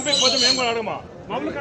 పంపించకపోతే మేము కూడా అడగమా? మమ్మల్ని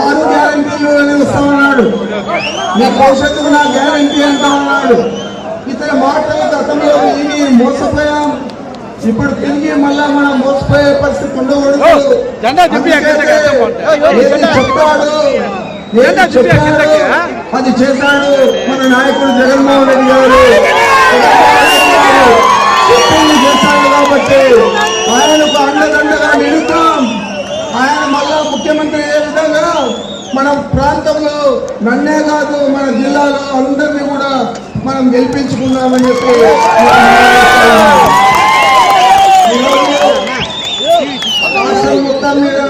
ఆరు గ్యారంటీలు వస్తా ఉన్నాడు మీ భవిష్యత్తుకు నా గ్యారంటీ అంటా ఉన్నాడు. ఇతని మాటలు గతంలో విని మోసపోయాం. ఇప్పుడు తిరిగి మళ్ళా మనం మోసపోయే పరిస్థితి ఉండకూడదు. ఏది చెప్పాడో? అది చేశాడు మన నాయకుడు జగన్మోహన్ రెడ్డి గారు. గెలిపించుకుందామని చెప్పి రాష్ట్రం మొత్తం మీద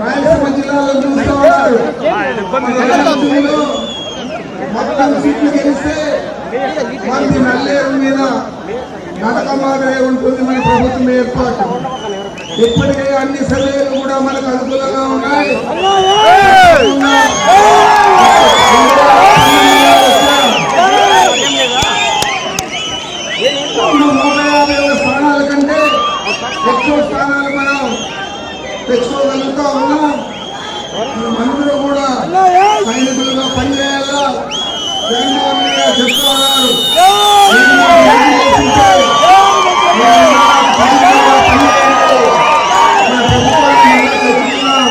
రాయలసీమ జిల్లాలో చూస్తూ ఉన్నారు మొత్తం సీట్లు గెలిస్తే మంది నల్లేరు మీద నడక మాదిరే ఉంటుంది మన ప్రభుత్వం ఏర్పాటు. ఇప్పటికే అన్ని సర్వేలు కూడా మనకు అనుకూలంగా ఉన్నాయి. సైనికులుగా పనిచేయాలా జగన్మోహన్ రెడ్డి గారు చెప్తా ఉన్నారు మీరు ఏం చేస్తుంటే మీరు సైనికులుగా పనిచేయండి. మన ప్రభుత్వాన్ని మళ్ళా చెప్తున్నాం.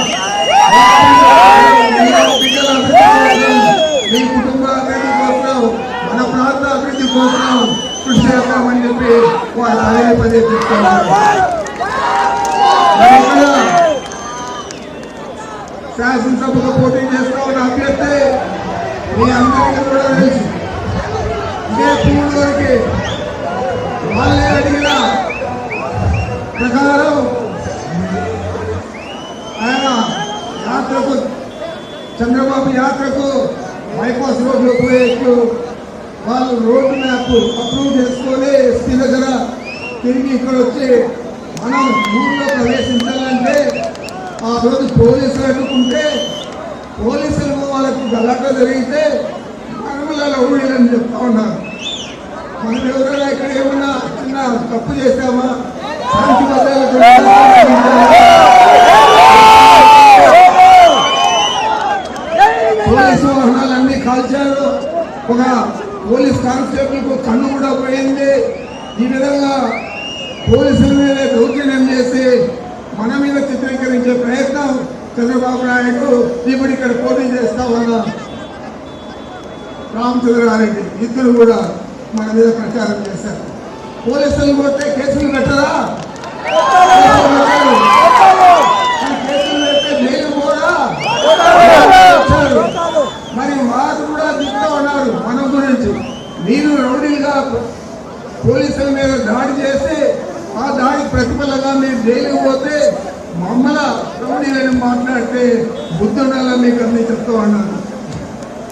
మీ బిడ్డల అభివృద్ధి కోసం, మీ కుటుంబ అభివృద్ధి కోసం మన ప్రాంత అభివృద్ధి కోసం కృషి చేస్తామని చెప్పి వాళ్ళు అదే పదే చెప్తున్నారు మరి ఇక్కడ శాసనసభలో పోటీ చేస్తా ఉన్న అభ్యర్థి మీ అందరికీ కూడా తెలుసు. ఇదే పూర్వకి వాళ్ళే అడిగిన ప్రకారం ఆయన యాత్రకు చంద్రబాబు యాత్రకు బైపాస్ రోడ్లో పోయేట్లు వాళ్ళు రోడ్డు మ్యాప్ అప్రూవ్ చేసుకొని ఎస్పీ దగ్గర తిరిగి ఇక్కడ వచ్చి మనం ఊళ్ళో ప్రవేశించాలంటే ఆ రోజు పోలీసులు అనుకుంటే పోలీసులు వాళ్ళకు గలాట జరిగితే మనములలో ఊళ్ళని చెప్తా ఉన్నారు. మనం ఎవరైనా ఇక్కడ ఏమన్నా చిన్న తప్పు చేశామా? శాంతి పోలీసు వాహనాలన్నీ కాల్చారు. ఒక పోలీస్ కానిస్టేబుల్ కన్ను కూడా పోయింది. ఈ విధంగా పోలీసుల మీద దౌర్జన్యం చేసి మన మీద చేసే ప్రయత్నం చంద్రబాబు నాయుడు ఇప్పుడు ఇక్కడ పోటీ చేస్తా ఉన్న. రామచంద్రారెడ్డి ఇద్దరు కూడా మన మీద ప్రచారం చేశారు. పోలీసులు పోతే కేసులు కట్టరా? మరి వారు కూడా దిగుతూ ఉన్నారు మన గురించి. మీరు రౌడీగా పోలీసుల మీద దాడి చేసి ఆ దాడి ప్రతిఫలంగా మీరు జైలుకు పోతే మమ్మల రౌడీలని మాట్లాడితే బుద్ధి మీకు అన్ని చెప్తూ ఉన్నాను.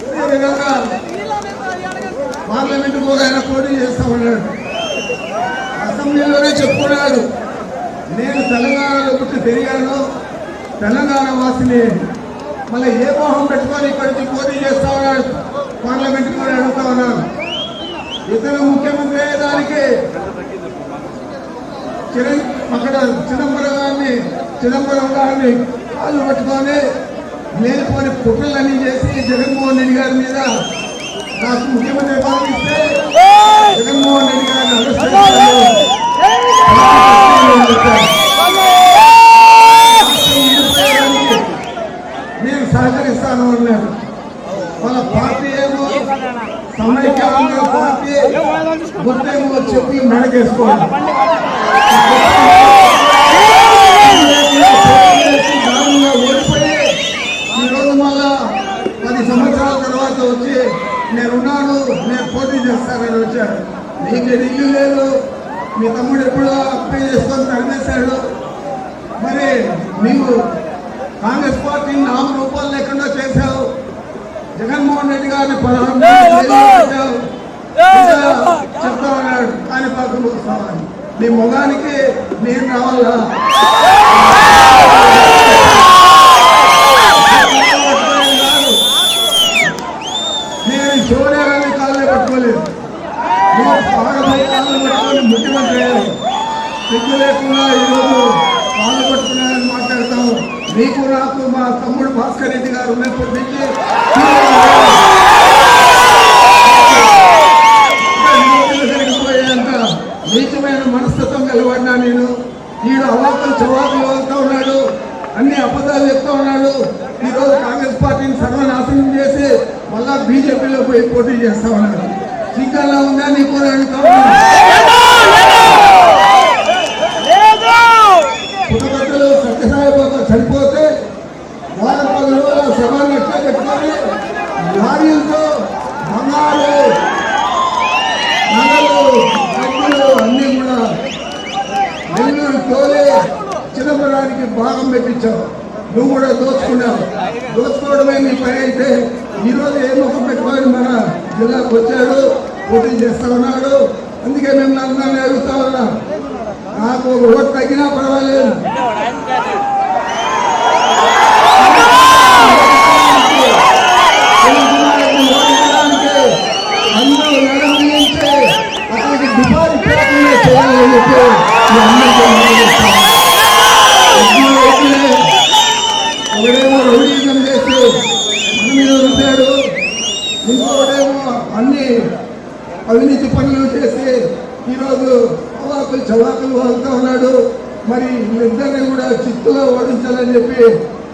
అదేవిధంగా పార్లమెంట్ కూడా ఆయన పోటీ చేస్తూ ఉన్నాడు. అసెంబ్లీలోనే చెప్పుకున్నాడు నేను తెలంగాణలో పుట్టి పెరిగాను. తెలంగాణ వాసిని మళ్ళీ ఏ మోహం పెట్టుకొని ఇక్కడికి పోటీ చేస్తా ఉన్నాడు? పార్లమెంట్ కూడా అడుగుతా ఉన్నాను. ఇతను ముఖ్యమంత్రి అయ్యేదానికి చిరం అక్కడ చిదంబరం గారిని చిదంబరం గారిని కాళ్ళు పట్టుకొని లేనిపోని కుట్రలన్నీ చేసి జగన్మోహన్ రెడ్డి గారి మీద నాకు ముఖ్యమంత్రి పదవి జగన్మోహన్ రెడ్డి గారిని అనుసరించారు నేను సహకరిస్తాను అన్నాడు వాళ్ళ పార్టీ ఏమో సమైక్య ఆంధ్ర పార్టీ గుర్తేమో చెప్పి మెడకేసుకోవాలి. దారుణంగా ఓడిపోయి ఈరోజు మళ్ళా పది సంవత్సరాల తర్వాత వచ్చి నేనున్నాను నేను పోటీ చేస్తానని వచ్చాను నీకు ఇల్లు లేదు మీ తమ్ముడు ఎప్పుడో అప్పే చేసుకొని తరిమేశాడు మరి నీవు కాంగ్రెస్ పార్టీ నామ రూపాలు లేకుండా చేశావు జగన్మోహన్ రెడ్డి గారిని పదహారు చెప్తా ఉన్నాడు కానీ పక్కన వస్తామని నీ మొగానికి నేను రావాలా నేను సోనియా గాంధీ కాళ్ళే పట్టుకోలేదు నువ్వు పాడబోయే కాళ్ళు పట్టుకొని ముఖ్యమంత్రి అయ్యావు సిగ్గు లేకుండా ఈరోజు కాళ్ళు పట్టుకున్నారని మాట్లాడతాము నీకు నాకు మా తమ్ముడు భాస్కర్ రెడ్డి గారు ఉన్నప్పటి నుంచి రోజులు జరిగిపోయేంత నీచమైన మనస్తత్వం కలవాడినా నేను ఈడు అవాకులు చవాకులు వెళ్తా ఉన్నాడు అన్ని అబద్ధాలు చెప్తా ఉన్నాడు ఈ రోజు కాంగ్రెస్ పార్టీని సర్వనాశనం చేసి మళ్ళా బీజేపీలో పోయి పోటీ చేస్తా ఉన్నాడు. సిగ్గాలా ఉందా నీ కూడా అడుగుతా పుట్టగడ్డలు సత్యసాయి చనిపోతే వారం పది రోజుల శవాన్ని ఎట్లా పెట్టుకొని లారీలతో బంగారు నగలు డబ్బులు అన్నీ కూడా నెల్లూరు తోలే చిదంబరానికి భాగం పెట్టించారు. నువ్వు కూడా దోచుకున్నావు. దోచుకోవడమే నీ పని అయితే ఈరోజు ఏ ముఖం పెట్టుకొని మన జిల్లాకు వచ్చాడు పోటీ చేస్తా ఉన్నాడు. అందుకే మేము అందరినీ అడుగుతా ఉన్నా. నాకు ఒక ఓటు తగ్గినా పర్వాలేదు. అవాకులు చవాకులు ఉన్నాడు. మరి వీళ్ళిద్దరిని కూడా చిత్తులో ఓడించాలని చెప్పి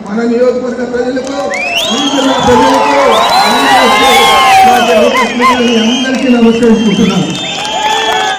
మన నియోజకవర్గ ప్రజలకు ప్రజలకు అందరికీ నమస్కరించుకుంటున్నాను